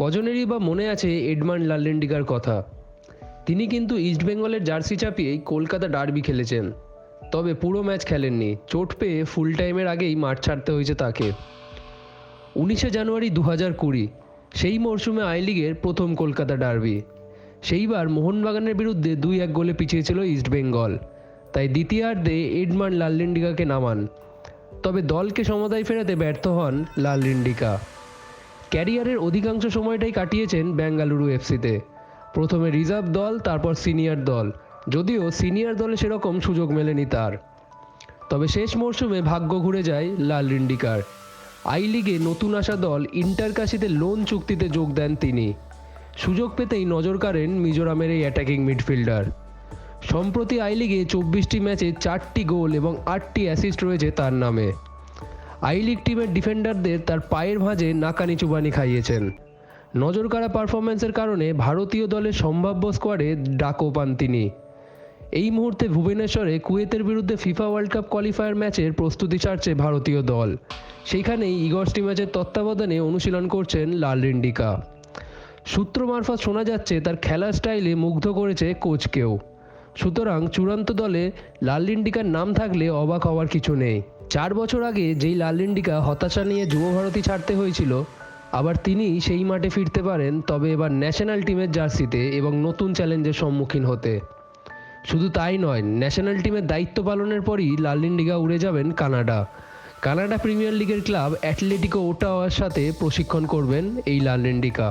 কজনেরই বা মনে আছে এডমান্ড লাল্লেন্ডিকার কথা? তিনি কিন্তু ইস্টবেঙ্গলের জার্সি চাপিয়েই কলকাতা ডার্বি খেলেছেন। তবে পুরো ম্যাচ খেলেননি। চোট পেয়ে ফুল টাইমের আগেই মাঠ ছাড়তে হয়েছে তাকে। উনিশে জানুয়ারি দু হাজার কুড়ি, সেই মরশুমে আই লিগের প্রথম কলকাতা ডার্বি। সেইবার মোহনবাগানের বিরুদ্ধে দুই এক গোলে পিছিয়েছিল ইস্টবেঙ্গল তাই দ্বিতীয়ার্ধে এডমান্ড লাল্লেন্ডিকাকে নামান। তবে দলকে সমতায় ফেরাতে ব্যর্থ হন লালরিন্ডিকা ক্যারিয়ারের অধিকাংশ সময়টাই কাটিয়েছেন বেঙ্গালুরু এফসিতে। প্রথমে রিজার্ভ দল, তারপর সিনিয়র দল। যদিও সিনিয়র দলে সেরকম সুযোগ মেলেনি তার। তবে শেষ মরশুমে ভাগ্য ঘুরে যায় লাল রিন্ডিকার। আই লিগে নতুন আসা দল ইন্টারকাশিতে লোন চুক্তিতে যোগ দেন তিনি। সুযোগ পেতেই নজর কাড়েন মিজোরামের এই অ্যাটাকিং মিডফিল্ডার। সম্প্রতি আই লিগে চব্বিশটি ম্যাচে চারটি গোল এবং আটটি অ্যাসিস্ট রয়েছে তার নামে। আই লিগ টিমের ডিফেন্ডারদের তার পায়ের ভাঁজে নাকানি চুবানি খাইয়েছেন। নজর কাড়া পারফরম্যান্সের কারণে ভারতীয় দলের সম্ভাব্য স্কোয়াডে ডাকও পান তিনি। এই মুহূর্তে ভুবনেশ্বরে কুয়েতের বিরুদ্ধে ফিফা ওয়ার্ল্ড কাপ কোয়ালিফায়ার ম্যাচের প্রস্তুতি ছাড়ছে ভারতীয় দল। সেইখানেই ইগস্টি ম্যাচের তত্ত্বাবধানে অনুশীলন করছেন লাল রিন্ডিকা। সূত্র মারফত শোনা যাচ্ছে, তার খেলার স্টাইলে মুগ্ধ করেছে কোচকেও। সুতরাং চূড়ান্ত দলে লাল লিন্ডিকার নাম থাকলে অবাক হওয়ার কিছু নেই। চার বছর আগে যেই লাল লিন্ডিকা হতাশা নিয়ে যুব ভারতী ছাড়তে হয়েছিল, আবার তিনি সেই মাঠে ফিরতে পারেন তবে এবার ন্যাশনাল টিমের জার্সিতে এবং নতুন চ্যালেঞ্জের সম্মুখীন হতে। শুধু তাই নয় ন্যাশনাল টিমের দায়িত্ব পালনের পরই লাল লিন্ডিকা উড়ে যাবেন কানাডা। কানাডা প্রিমিয়ার লিগের ক্লাব অ্যাটলেটিকো ওটাওয়ার সাথে প্রশিক্ষণ করবেন এই লাল লিন্ডিকা